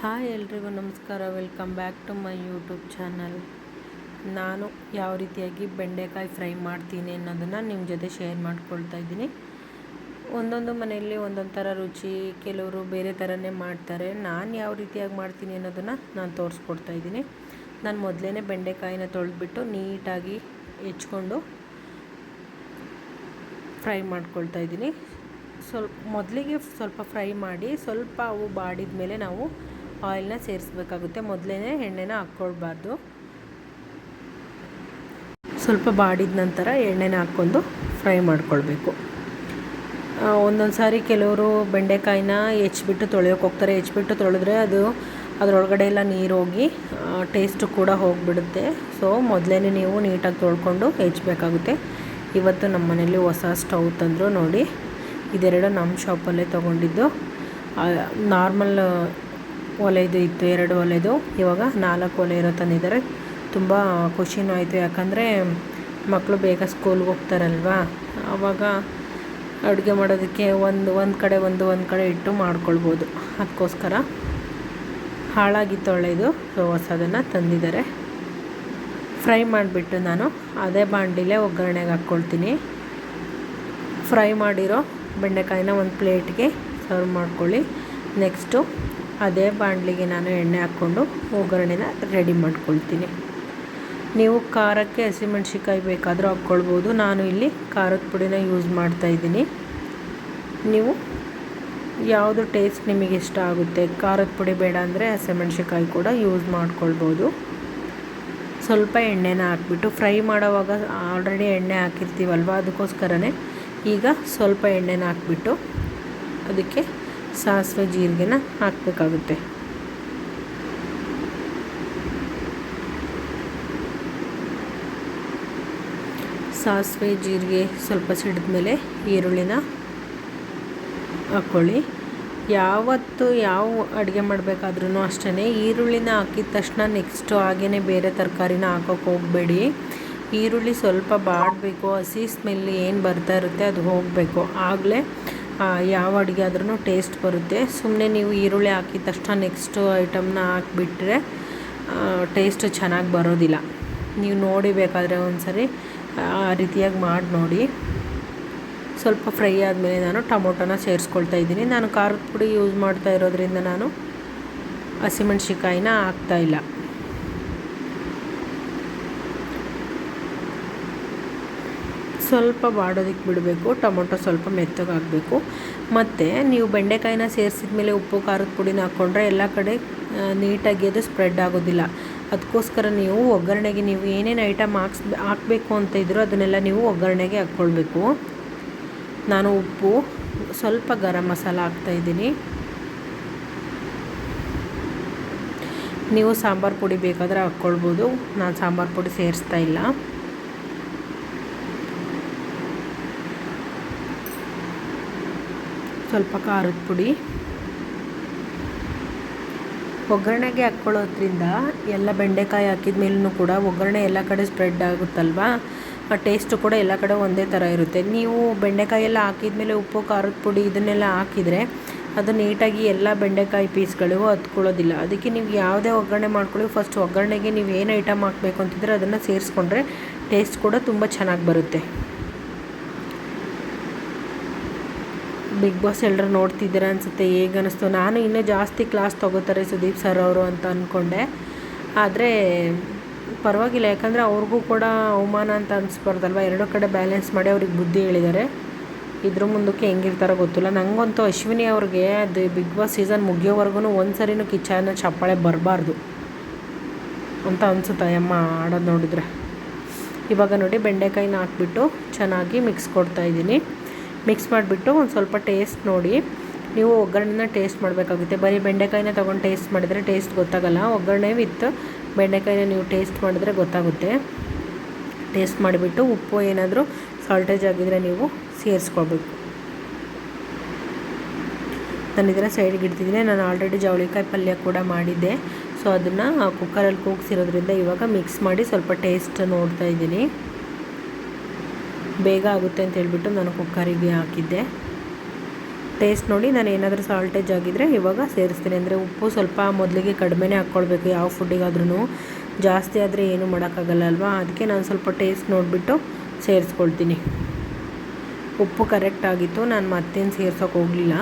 Hi ಎಲ್ರಿಗೂ ನಮಸ್ಕಾರ. Welcome back to my YouTube channel. ನಾನು ಯಾವ ರೀತಿಯಾಗಿ ಬೆಂಡೆಕಾಯಿ ಫ್ರೈ ಮಾಡ್ತೀನಿ ಅನ್ನೋದನ್ನು ನಿಮ್ಮ ಜೊತೆ ಶೇರ್ ಮಾಡ್ಕೊಳ್ತಾ ಇದ್ದೀನಿ. ಒಂದೊಂದು ಮನೆಯಲ್ಲಿ ಒಂದೊಂದು ಥರ ರುಚಿ, ಕೆಲವರು ಬೇರೆ ಥರನೇ ಮಾಡ್ತಾರೆ. ನಾನು ಯಾವ ರೀತಿಯಾಗಿ ಮಾಡ್ತೀನಿ ಅನ್ನೋದನ್ನು ನಾನು ತೋರಿಸ್ಕೊಡ್ತಾ ಇದ್ದೀನಿ. ನಾನು ಮೊದಲೇ ಬೆಂಡೆಕಾಯಿನ ತೊಳೆದ್ಬಿಟ್ಟು ನೀಟಾಗಿ ಹೆಚ್ಕೊಂಡು ಫ್ರೈ ಮಾಡ್ಕೊಳ್ತಾ ಇದ್ದೀನಿ. ಸ್ವಲ್ಪ ಮೊದಲಿಗೆ ಸ್ವಲ್ಪ ಫ್ರೈ ಮಾಡಿ ಸ್ವಲ್ಪ ಅವು ಬಾಡಿದ ಮೇಲೆ ನಾವು ಆಯಿಲ್ನ ಸೇರಿಸ್ಬೇಕಾಗುತ್ತೆ. ಮೊದಲೇ ಎಣ್ಣೆನ ಹಾಕ್ಕೊಳ್ಬಾರ್ದು. ಸ್ವಲ್ಪ ಬಾಡಿದ ನಂತರ ಎಣ್ಣೆನ ಹಾಕ್ಕೊಂಡು ಫ್ರೈ ಮಾಡ್ಕೊಳ್ಬೇಕು. ಒಂದೊಂದು ಸಾರಿ ಕೆಲವರು ಬೆಂಡೆಕಾಯಿನ ಹೆಚ್ಚಿಬಿಟ್ಟು ತೊಳೆಯೋಕೆ ಹೋಗ್ತಾರೆ. ಹೆಚ್ಚಿಬಿಟ್ಟು ತೊಳೆದ್ರೆ ಅದು ಅದರೊಳಗಡೆ ಎಲ್ಲ ನೀರು ಹೋಗಿ ಟೇಸ್ಟು ಕೂಡ ಹೋಗಿಬಿಡುತ್ತೆ. ಸೊ ಮೊದಲೇ ನೀವು ನೀಟಾಗಿ ತೊಳ್ಕೊಂಡು ಹೆಚ್ಚಬೇಕಾಗುತ್ತೆ ಇವತ್ತು ನಮ್ಮ ಮನೇಲಿ ಹೊಸ ಸ್ಟವ್ ತಂದರು ನೋಡಿ. ಇದೆರಡು ನಮ್ಮ ಶಾಪಲ್ಲೇ ತೊಗೊಂಡಿದ್ದು. ನಾರ್ಮಲ್ ಒಲೆದು ಇತ್ತು, ಎರಡು ಒಲೆದು. ಇವಾಗ ನಾಲ್ಕು ಒಲೆ ಇರೋ ತಂದಿದ್ದಾರೆ ತುಂಬ ಖುಷಿನೂ ಆಯಿತು. ಯಾಕಂದರೆ ಮಕ್ಕಳು ಬೇಗ ಸ್ಕೂಲ್ಗೆ ಹೋಗ್ತಾರಲ್ವ? ಆವಾಗ ಅಡುಗೆ ಮಾಡೋದಕ್ಕೆ ಒಂದು ಒಂದು ಕಡೆ ಒಂದು ಒಂದು ಕಡೆ ಇಟ್ಟು ಮಾಡ್ಕೊಳ್ಬೋದು. ಅದಕ್ಕೋಸ್ಕರ ಹಾಳಾಗಿತ್ತು ಒಳ್ಳೆಯದು ಸೊ, ಹೊಸದನ್ನು ತಂದಿದ್ದಾರೆ. ಫ್ರೈ ಮಾಡಿಬಿಟ್ಟು ನಾನು ಅದೇ ಬಾಂಡಿಲೇ ಒಗ್ಗರಣೆಗೆ ಹಾಕ್ಕೊಳ್ತೀನಿ. ಫ್ರೈ ಮಾಡಿರೋ ಬೆಂಡೆಕಾಯಿನ ಒಂದು ಪ್ಲೇಟ್ಗೆ ಸರ್ವ್ ಮಾಡ್ಕೊಳ್ಳಿ. ನೆಕ್ಸ್ಟು ಅದೇ ಬಾಣಲಿಗೆ ನಾನು ಎಣ್ಣೆ ಹಾಕ್ಕೊಂಡು ಒಗ್ಗರಣೆನ ರೆಡಿ ಮಾಡ್ಕೊಳ್ತೀನಿ. ನೀವು ಖಾರಕ್ಕೆ ಹಸಿಮೆಣ್ಸಿಕಾಯಿ ಬೇಕಾದರೂ ಹಾಕ್ಕೊಳ್ಬೋದು. ನಾನು ಇಲ್ಲಿ ಖಾರದ ಪುಡಿನ ಯೂಸ್ ಮಾಡ್ತಾಯಿದ್ದೀನಿ ನೀವು ಯಾವುದು ಟೇಸ್ಟ್ ನಿಮಗೆ ಇಷ್ಟ ಆಗುತ್ತೆ, ಖಾರದ ಪುಡಿ ಬೇಡ ಅಂದರೆ ಹಸಿಮೆಣ್ಸಿಕಾಯಿ ಕೂಡ ಯೂಸ್ ಮಾಡ್ಕೊಳ್ಬೋದು. ಸ್ವಲ್ಪ ಎಣ್ಣೆನ ಹಾಕ್ಬಿಟ್ಟು ಫ್ರೈ ಮಾಡೋವಾಗ ಆಲ್ರೆಡಿ ಎಣ್ಣೆ ಹಾಕಿರ್ತೀವಲ್ವ, ಅದಕ್ಕೋಸ್ಕರನೇ ಈಗ ಸ್ವಲ್ಪ ಎಣ್ಣೆನ ಹಾಕ್ಬಿಟ್ಟು ಅದಕ್ಕೆ ಸಾಸಿವೆ ಜೀರಿಗೆನ ಹಾಕಬೇಕಾಗುತ್ತೆ. ಸಾಸಿವೆ ಜೀರಿಗೆ ಸ್ವಲ್ಪ ಸಿಡಿದ ಮೇಲೆ ಈರುಳ್ಳಿನ ಹಾಕ್ಕೊಳ್ಳಿ ಯಾವತ್ತು ಯಾವ ಅಡುಗೆ ಮಾಡಬೇಕಾದ್ರೂ ಅಷ್ಟೇ ಈರುಳ್ಳಿನ ಹಾಕಿದ ತಕ್ಷಣ ನೆಕ್ಸ್ಟು ಹಾಗೇ ಬೇರೆ ತರಕಾರಿನ ಹಾಕೋಕೆ ಹೋಗಬೇಡಿ. ಈರುಳ್ಳಿ ಸ್ವಲ್ಪ ಬಾಡಬೇಕು, ಹಸಿ ಸ್ಮೆಲ್ ಏನು ಬರ್ತಾ ಇರುತ್ತೆ ಅದು ಹೋಗಬೇಕು. ಆಗಲೇ ಯಾವ ಅಡುಗೆ ಆದ್ರೂ ಟೇಸ್ಟ್ ಬರುತ್ತೆ. ಸುಮ್ಮನೆ ನೀವು ಈರುಳ್ಳಿ ಹಾಕಿದ ತಕ್ಷಣ ನೆಕ್ಸ್ಟು ಐಟಮ್ನ ಹಾಕಿಬಿಟ್ರೆ ಟೇಸ್ಟ್ ಚೆನ್ನಾಗಿ ಬರೋದಿಲ್ಲ. ನೀವು ನೋಡಿ ಬೇಕಾದರೆ ಒಂದು ಸರಿ ಆ ರೀತಿಯಾಗಿ ಮಾಡಿ ನೋಡಿ. ಸ್ವಲ್ಪ ಫ್ರೈ ಆದಮೇಲೆ ನಾನು ಟೊಮೊಟೊನ ಸೇರಿಸ್ಕೊಳ್ತಾ ಇದ್ದೀನಿ. ನಾನು ಖಾರದ ಪುಡಿ ಯೂಸ್ ಮಾಡ್ತಾ ಇರೋದ್ರಿಂದ ನಾನು ಹಸಿಮೆಣ್ಸಿಕಾಯಿನ ಹಾಕ್ತಾಯಿಲ್ಲ ಸ್ವಲ್ಪ ಬಾಡೋದಕ್ಕೆ ಬಿಡಬೇಕು, ಟೊಮೊಟೊ ಸ್ವಲ್ಪ ಮೆತ್ತಗಾಗಬೇಕು ಮತ್ತು ನೀವು ಬೆಂಡೆಕಾಯಿನ ಸೇರಿಸಿದ ಮೇಲೆ ಉಪ್ಪು, ಖಾರದ ಪುಡಿನ ಹಾಕ್ಕೊಂಡ್ರೆ ಎಲ್ಲ ಕಡೆ ನೀಟಾಗಿ ಅದು ಸ್ಪ್ರೆಡ್ ಆಗೋದಿಲ್ಲ. ಅದಕ್ಕೋಸ್ಕರ ನೀವು ಒಗ್ಗರಣೆಗೆ ನೀವು ಏನೇನು ಐಟಮ್ ಹಾಕ್ಸ್, ಹಾಕಬೇಕು ಅಂತ ಇದ್ದರೂ ಅದನ್ನೆಲ್ಲ ನೀವು ಒಗ್ಗರಣೆಗೆ ಹಾಕ್ಕೊಳ್ಬೇಕು. ನಾನು ಉಪ್ಪು, ಸ್ವಲ್ಪ ಗರಂ ಮಸಾಲ ಹಾಕ್ತಾಯಿದ್ದೀನಿ ನೀವು ಸಾಂಬಾರು ಪುಡಿ ಬೇಕಾದರೆ ಹಾಕ್ಕೊಳ್ಬೋದು. ನಾನು ಸಾಂಬಾರು ಪುಡಿ ಸೇರಿಸ್ತಾ ಇಲ್ಲ. ಸ್ವಲ್ಪ ಖಾರದ ಪುಡಿ. ಒಗ್ಗರಣೆಗೆ ಹಾಕ್ಕೊಳ್ಳೋದ್ರಿಂದ ಎಲ್ಲ ಬೆಂಡೆಕಾಯಿ ಹಾಕಿದ ಮೇಲೂ ಕೂಡ ಒಗ್ಗರಣೆ ಎಲ್ಲ ಕಡೆ ಸ್ಪ್ರೆಡ್ ಆಗುತ್ತಲ್ವ? ಆ ಟೇಸ್ಟು ಕೂಡ ಎಲ್ಲ ಕಡೆ ಒಂದೇ ಥರ ಇರುತ್ತೆ. ನೀವು ಬೆಂಡೆಕಾಯಿ ಎಲ್ಲ ಹಾಕಿದ ಮೇಲೆ ಉಪ್ಪು, ಖಾರದ ಪುಡಿ ಇದನ್ನೆಲ್ಲ ಹಾಕಿದರೆ ಅದು ನೀಟಾಗಿ ಎಲ್ಲ ಬೆಂಡೆಕಾಯಿ ಪೀಸ್ಗಳಿಗೂ ಹತ್ಕೊಳ್ಳೋದಿಲ್ಲ. ಅದಕ್ಕೆ ನೀವು ಯಾವುದೇ ಒಗ್ಗರಣೆ ಮಾಡ್ಕೊಳ್ಳಿ. ಫಸ್ಟ್ ಒಗ್ಗರಣೆಗೆ ನೀವು ಏನು ಐಟಮ್ ಹಾಕಬೇಕು ಅಂತಿದ್ರೆ ಅದನ್ನು ಸೇರಿಸ್ಕೊಂಡ್ರೆ ಟೇಸ್ಟ್ ಕೂಡ ತುಂಬ ಚೆನ್ನಾಗಿ ಬರುತ್ತೆ. ಬಿಗ್ ಬಾಸ್ ಎಲ್ಲರೂ ನೋಡ್ತಿದ್ದೀರಾ ಅನಿಸುತ್ತೆ, ಹೇಗೆ ಅನ್ನಿಸ್ತು ನಾನು ಇನ್ನೂ ಜಾಸ್ತಿ ಕ್ಲಾಸ್ ತೊಗೋತಾರೆ ಸುದೀಪ್ ಸರ್ ಅವರು ಅಂತ ಅಂದ್ಕೊಂಡೆ ಆದರೆ ಪರವಾಗಿಲ್ಲ, ಯಾಕಂದರೆ ಅವ್ರಿಗೂ ಕೂಡ ಅವಮಾನ ಅಂತ ಅನಿಸ್ಬಾರ್ದಲ್ವ? ಎರಡೂ ಕಡೆ ಬ್ಯಾಲೆನ್ಸ್ ಮಾಡಿ ಅವ್ರಿಗೆ ಬುದ್ಧಿ ಹೇಳಿದ್ದಾರೆ ಇದ್ರ ಮುಂದಕ್ಕೆ ಹೆಂಗಿರ್ತಾರೋ ಗೊತ್ತಿಲ್ಲ. ನನಗಂತೂ ಅಶ್ವಿನಿ ಅವ್ರಿಗೆ ಅದು ಬಿಗ್ ಬಾಸ್ ಸೀಸನ್ ಮುಗಿಯೋವರೆಗೂ ಒಂದು ಸರಿನೂ ಕಿಚನ ಚಪ್ಪಾಳೆ ಬರಬಾರ್ದು ಅಂತ ಅನಿಸುತ್ತೆ ಅಮ್ಮ ಆಡೋದು ನೋಡಿದ್ರೆ. ಇವಾಗ ನೋಡಿ, ಬೆಂಡೆಕಾಯಿನ ಹಾಕ್ಬಿಟ್ಟು ಚೆನ್ನಾಗಿ ಮಿಕ್ಸ್ ಕೊಡ್ತಾಯಿದ್ದೀನಿ ಮಿಕ್ಸ್ ಮಾಡಿಬಿಟ್ಟು ಒಂದು ಸ್ವಲ್ಪ ಟೇಸ್ಟ್ ನೋಡಿ. ನೀವು ಒಗ್ಗರಣೆನ ಟೇಸ್ಟ್ ಮಾಡಬೇಕಾಗುತ್ತೆ. ಬರೀ ಬೆಂಡೆಕಾಯಿನ ತೊಗೊಂಡು ಟೇಸ್ಟ್ ಮಾಡಿದರೆ ಟೇಸ್ಟ್ ಗೊತ್ತಾಗಲ್ಲ. ಒಗ್ಗರಣೆ ವಿತ್ ಬೆಂಡೆಕಾಯಿನ ನೀವು ಟೇಸ್ಟ್ ಮಾಡಿದ್ರೆ ಗೊತ್ತಾಗುತ್ತೆ. ಟೇಸ್ಟ್ ಮಾಡಿಬಿಟ್ಟು ಉಪ್ಪು ಏನಾದರೂ ಸಾಲ್ಟೇಜ್ ಆಗಿದ್ರೆ ನೀವು ಸೇರಿಸ್ಕೊಬೇಕು. ನಾನು ಇದರ ಸೈಡ್ಗೆ ಇಡ್ತಿದ್ದೀನಿ. ನಾನು ಆಲ್ರೆಡಿ ಜವಳಿಕಾಯಿ ಪಲ್ಯ ಕೂಡ ಮಾಡಿದ್ದೆ. ಸೊ ಅದನ್ನು ಕುಕ್ಕರಲ್ಲಿ ಕೂಗಿಸಿರೋದ್ರಿಂದ ಇವಾಗ ಮಿಕ್ಸ್ ಮಾಡಿ ಸ್ವಲ್ಪ ಟೇಸ್ಟ್ ನೋಡ್ತಾ ಇದ್ದೀನಿ. ಬೇಗ ಆಗುತ್ತೆ ಅಂತ ಹೇಳ್ಬಿಟ್ಟು ನಾನು ಕುಕ್ಕರಿಗೆ ಹಾಕಿದ್ದೆ. ಟೇಸ್ಟ್ ನೋಡಿ, ನಾನು ಏನಾದರೂ ಸಾಲ್ಟೇಜ್ ಆಗಿದ್ದರೆ ಇವಾಗ ಸೇರಿಸ್ತೀನಿ. ಅಂದರೆ ಉಪ್ಪು ಸ್ವಲ್ಪ ಮೊದಲಿಗೆ ಕಡಿಮೆನೇ ಹಾಕ್ಕೊಳ್ಬೇಕು, ಯಾವ ಫುಡ್ಡಿಗಾದ್ರೂ ಜಾಸ್ತಿ ಆದರೆ ಏನೂ ಮಾಡೋಕ್ಕಾಗಲ್ಲ ಅಲ್ವಾ? ಅದಕ್ಕೆ ನಾನು ಸ್ವಲ್ಪ ಟೇಸ್ಟ್ ನೋಡಿಬಿಟ್ಟು ಸೇರಿಸ್ಕೊಳ್ತೀನಿ. ಉಪ್ಪು ಕರೆಕ್ಟ್ ಆಗಿತ್ತು, ನಾನು ಮತ್ತೇನು ಸೇರ್ಸೋಕೆ ಹೋಗಲಿಲ್ಲ.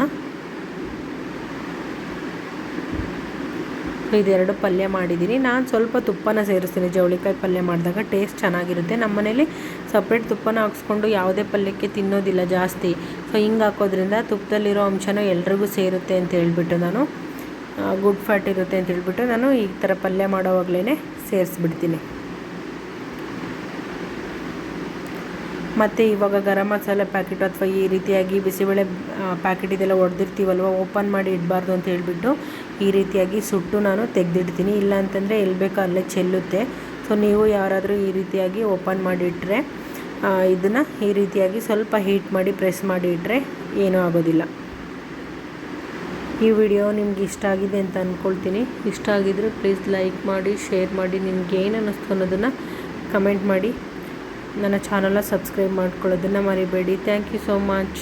ಇದೆರಡು ಪಲ್ಯ ಮಾಡಿದ್ದೀನಿ. ನಾನು ಸ್ವಲ್ಪ ತುಪ್ಪನ ಸೇರಿಸ್ತೀನಿ. ಜವಳಿಕಾಯಿ ಪಲ್ಯ ಮಾಡಿದಾಗ ಟೇಸ್ಟ್ ಚೆನ್ನಾಗಿರುತ್ತೆ. ನಮ್ಮ ಮನೇಲಿ ಸಪ್ರೇಟ್ ತುಪ್ಪನ ಹಾಕ್ಸ್ಕೊಂಡು ಯಾವುದೇ ಪಲ್ಯಕ್ಕೆ ತಿನ್ನೋದಿಲ್ಲ ಜಾಸ್ತಿ. ಸೊ ಹಿಂಗೆ ಹಾಕೋದ್ರಿಂದ ತುಪ್ಪದಲ್ಲಿರೋ ಅಂಶನೂ ಎಲ್ರಿಗೂ ಸೇರುತ್ತೆ ಅಂತ ಹೇಳಿಬಿಟ್ಟು ನಾನು ಗುಡ್ ಫ್ಯಾಟ್ ಇರುತ್ತೆ ಅಂತ ಹೇಳ್ಬಿಟ್ಟು ನಾನು ಈ ಥರ ಪಲ್ಯ ಮಾಡೋವಾಗಲೇ ಸೇರಿಸ್ಬಿಡ್ತೀನಿ. ಮತ್ತು ಇವಾಗ ಗರಂ ಮಸಾಲೆ ಪ್ಯಾಕೆಟ್ ಅಥವಾ ಈ ರೀತಿಯಾಗಿ ಬಿಸಿಬೇಳೆ ಪ್ಯಾಕೆಟ್ ಇದೆಲ್ಲ ಹೊಡೆದಿರ್ತೀವಲ್ವ ಓಪನ್ ಮಾಡಿ ಇಡಬಾರ್ದು ಅಂತ ಹೇಳಿಬಿಟ್ಟು ಈ ರೀತಿಯಾಗಿ ಸುಟ್ಟು ನಾನು ತೆಗೆದಿಡ್ತೀನಿ. ಇಲ್ಲ ಅಂತಂದರೆ ಎಲ್ಲಿ ಬೇಕೋ ಅಲ್ಲೇ ಚೆಲ್ಲುತ್ತೆ. ಸೊ ನೀವು ಯಾರಾದರೂ ಈ ರೀತಿಯಾಗಿ ಓಪನ್ ಮಾಡಿ ಇಟ್ಟರೆ ಇದನ್ನು ಈ ರೀತಿಯಾಗಿ ಸ್ವಲ್ಪ ಹೀಟ್ ಮಾಡಿ ಪ್ರೆಸ್ ಮಾಡಿ ಇಟ್ಟರೆ ಏನೂ ಆಗೋದಿಲ್ಲ. ಈ ವಿಡಿಯೋ ನಿಮ್ಗೆ ಇಷ್ಟ ಆಗಿದೆ ಅಂತ ಅಂದ್ಕೊಳ್ತೀನಿ ಇಷ್ಟ ಆಗಿದ್ರೆ ಪ್ಲೀಸ್ ಲೈಕ್ ಮಾಡಿ, ಶೇರ್ ಮಾಡಿ. ನಿಮ್ಗೆ ಏನು ಅನ್ನಿಸ್ತು ಅನ್ನೋದನ್ನು ಕಮೆಂಟ್ ಮಾಡಿ. ನನ್ನ ಚಾನಲ್ನ ಸಬ್ಸ್ಕ್ರೈಬ್ ಮಾಡ್ಕೊಳ್ಳೋದನ್ನು ಮರಿಬೇಡಿ. Thank you so much.